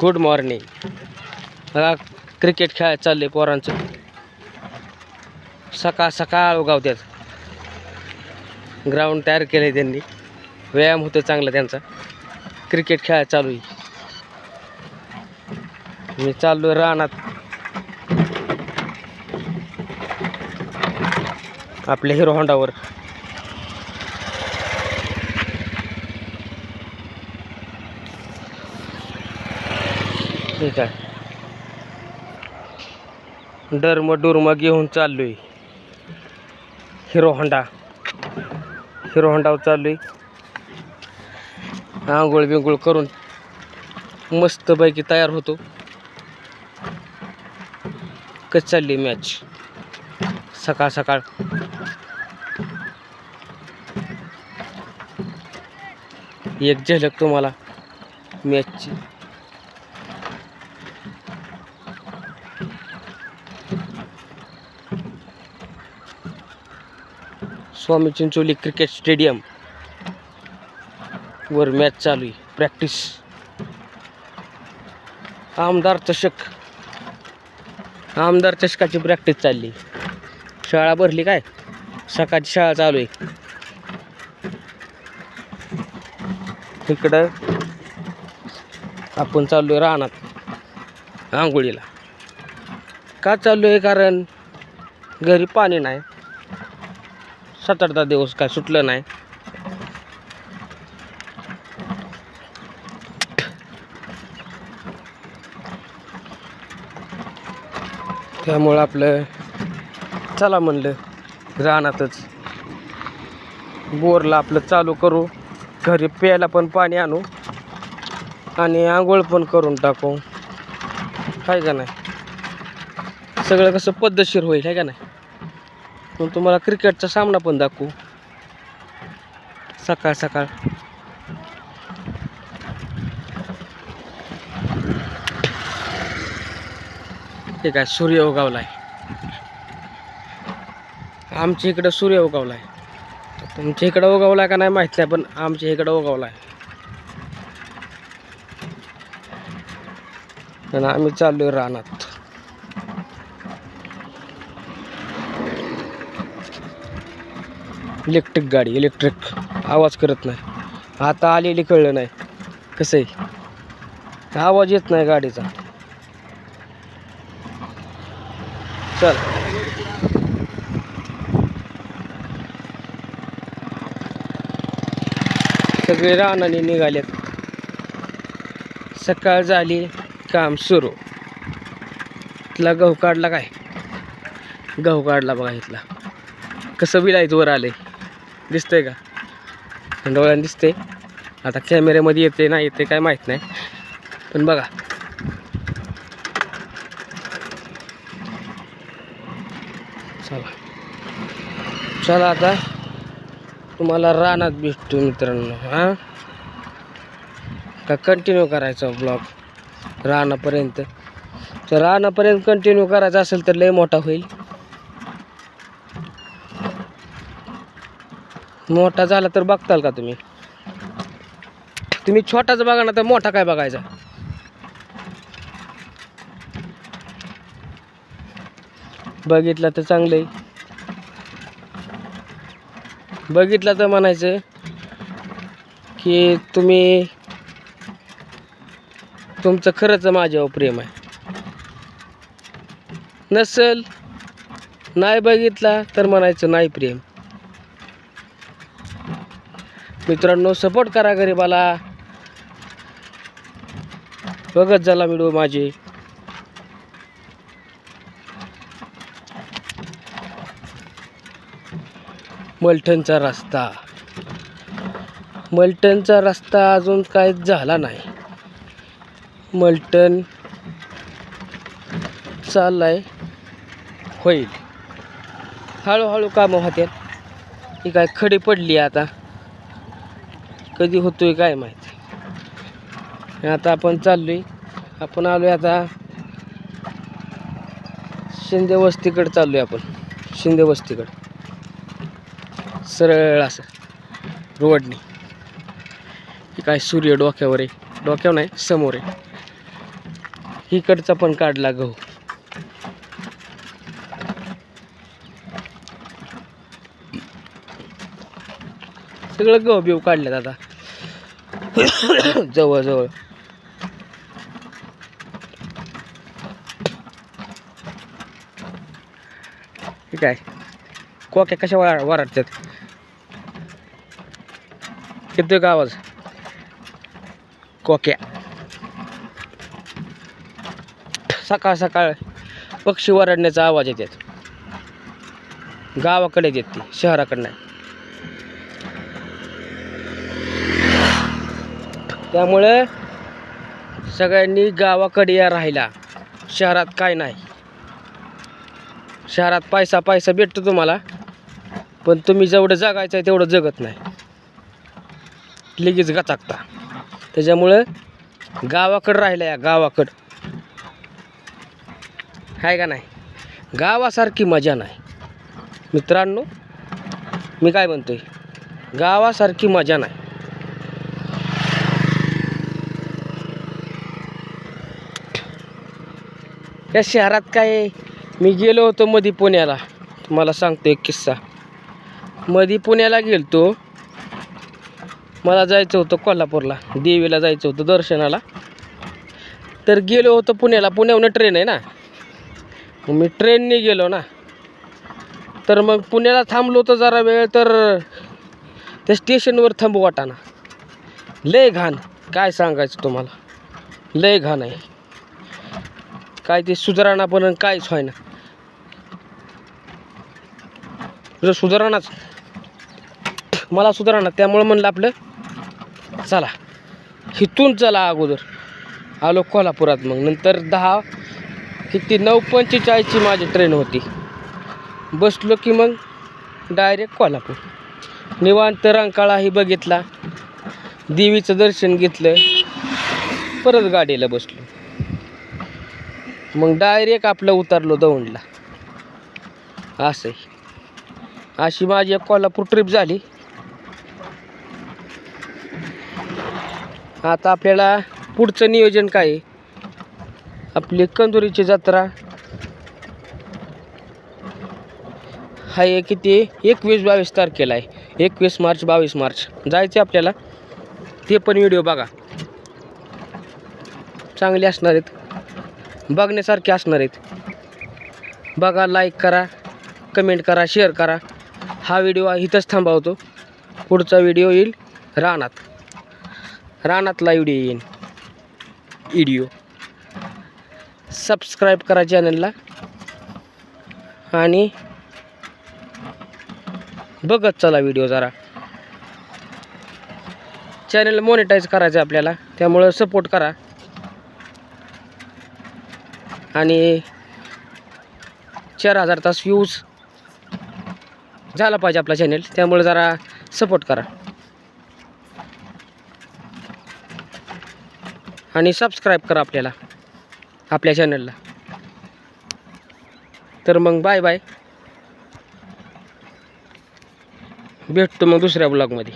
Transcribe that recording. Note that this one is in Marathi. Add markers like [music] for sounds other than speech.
गुड मॉर्निंग बघा क्रिकेट खेळायला चालले पोरांचं. सकाळ सकाळ उगावत्यात. ग्राउंड तयार केलं आहे त्यांनी. व्यायाम होतो चांगला त्यांचा. क्रिकेट खेळायला चालू आहे. मी चाललो रानात. आपल्या हिरो होंडावर ठीक आहे. डरम डुर्म घेऊन चाललो आहे हिरो होंडा. हिरो होंडावर आहे आंघोळ बिंघोळ करून मस्तपैकी तयार होतो. कच चालली मॅच सकाळ सकाळ. एक झलक तुम्हाला मॅचची स्वामी चिंचोली क्रिकेट स्टेडियम वर मॅच चालू आहे. प्रॅक्टिस आमदार चषक. आमदार चषकाची प्रॅक्टिस चालली. शाळा भरली काय? सकाळची शाळा चालू आहे. इकडं आपण चाललो आहे रानात आंघोळीला. का चाललो आहे कारण घरी पाणी नाही. सात आठ दहा दिवस काय सुटलं नाही. त्यामुळं आपलं चला म्हणलं रानातच. बोरला आपलं चालू करू घरी प्यायला पण पाणी आणू आणि आंघोळ पण करून टाकू. काय का नाही? सगळं कसं पद्धतशीर होईल आहे का नाही? मग तुम्हाला क्रिकेटचा सामना पण दाखवू. सकाळ सकाळ. ठीक आहे सूर्य उगवलाय. आमच्या इकडं सूर्य उगवलाय. तुमच्या इकडं उगवलाय का नाही माहीत नाही पण आमच्या इकडं उगवलाय. आणि आम्ही चाललोय रानात. इलेक्ट्रिक गाडी इलेक्ट्रिक आवाज करत नाही. आता आलेली कळलं नाही. कसं आहे? आवाज येत नाही गाडीचा. चल. सगळे रानाने निघालेत. सकाळ झाली काम सुरू. इथला गहू काढला काय? गहू काढला बघा इथला. कसं विलायत वर आलंय. दिसतंय का? डोळ्यानं दिसते आता कॅमेऱ्यामध्ये येते नाही येते काय माहीत नाही. पण बघा. चला. चला आता. तुम्हाला रानात भेटतो मित्रांनो हां? का कंटिन्यू करायचा ब्लॉग रानापर्यंत. तर रानापर्यंत कंटिन्यू करायचा असेल तर लय मोठा होईल. मोठा झाला तर बघताल का तुम्ही? तुम्ही छोटाच बघा ना तर मोठा काय बघायचा? बघितला तर चांगलं आहे तर म्हणायचं की तुम्ही तुमचं खरंच माझ्यावर प्रेम आहे. नसल नाही बघितला तर म्हणायचं नाही प्रेम. मित्रांनो सपोर्ट करा गरीबाला. बघत झाला व्हिडिओ माझे. मलठणचा रस्ता. मलटणचा रस्ता अजून काय झाला नाही. मलटण चाललाय. होईल. हळूहळू कामं होत्यात ही काय खडी पडली आता. कधी होतोय काय माहिती. आता आपण चाललोय. आपण आलोय आता शिंदे वस्तीकडे चाललोय आपण. शिंदे वस्तीकडे. सरळ असं. रोडनी. काय सूर्य डोक्यावर आहे. डोक्यावर नाही समोर आहे. इकडचा पण काढला गहू. सगळं गहू बिहू काढल्यात आता. [coughs] जवळ जवळ. ठीक आहे कोक्या कशा वा वरडतात येतोय का आवाज? कोक्या. सकाळ सकाळ पक्षी वरडण्याचा आवाज येतात गावाकडे येतात ती शहराकडे नाही त्यामुळे सगळ्यांनी गावाकडे या राहिला शहरात काय नाही. शहरात पैसा पैसा भेटतो तुम्हाला. पण तुम्ही जेवढं जगायचं आहे तेवढं जगत नाही. लगेच गचाकता त्याच्यामुळं गावाकडं राहिलं या गावाकडं. आहे का नाही? गावासारखी मजा नाही. मित्रांनो मी काय म्हणतो आहे गावासारखी मजा नाही. या शहरात काय मी गेलो होतो मधी पुण्याला. तुम्हाला सांगतो एक किस्सा. मधी पुण्याला गेलतो. मला जायचं होतं कोल्हापूरला. देवीला जायचं होतं दर्शनाला. तर गेलो होतो पुण्याला. पुण्याहून ट्रेन आहे ना? मग मी ट्रेनने गेलो ना. तर मग पुण्याला थांबलो तर जरा वेळ तर त्या स्टेशनवर थांबू वाटाना लय घाण. काय सांगायचं तुम्हाला? लय घाण आहे. काय ते सुधारणा पण काहीच व्हायना जर सुधारणाच. मला सुधारणा त्यामुळं म्हणलं आपलं चला. इथून चला अगोदर. आलो कोल्हापुरात मग. नंतर दहा किती नऊ पंचेचाळीसची माझी ट्रेन होती. बसलो की मग डायरेक्ट कोल्हापूर. निवांत रंकाळाही बघितला. देवीचं दर्शन घेतलं. परत गाडीला बसलो. मग डायरेक्ट आपलं उतरलो दौंडला. असं आहे. अशी माझी एक कोल्हापूर ट्रिप झाली. आता आपल्याला पुढचं नियोजन काय आहे? आपली कंदुरीची जत्रा. आहे किती? एकवीस बावीस तारखेला आहे. एकवीस मार्च बावीस मार्च. जायचं आपल्याला. ते पण व्हिडिओ बघा. चांगले असणार आहेत. बघण्यासारखे असणार आहेत. बघा लाईक करा कमेंट करा शेअर करा. हा व्हिडिओ इथंच थांबवतो. पुढचा व्हिडिओ येईल रानात. रानातला व्हिडिओ येईल व्हिडिओ सबस्क्राईब करा चॅनलला आणि बघत चला व्हिडिओ जरा. चॅनल मॉनिटाईज करायचं आहे आपल्याला. त्यामुळं सपोर्ट करा. आणि चार हजार तास व्ह्यूज झाला पाहिजे आपला चॅनेल त्यामुळे जरा सपोर्ट करा. आणि सबस्क्राईब करा आपल्याला आपल्या चॅनलला तर मग बाय बाय भेटतो मग दुसऱ्या ब्लॉगमध्ये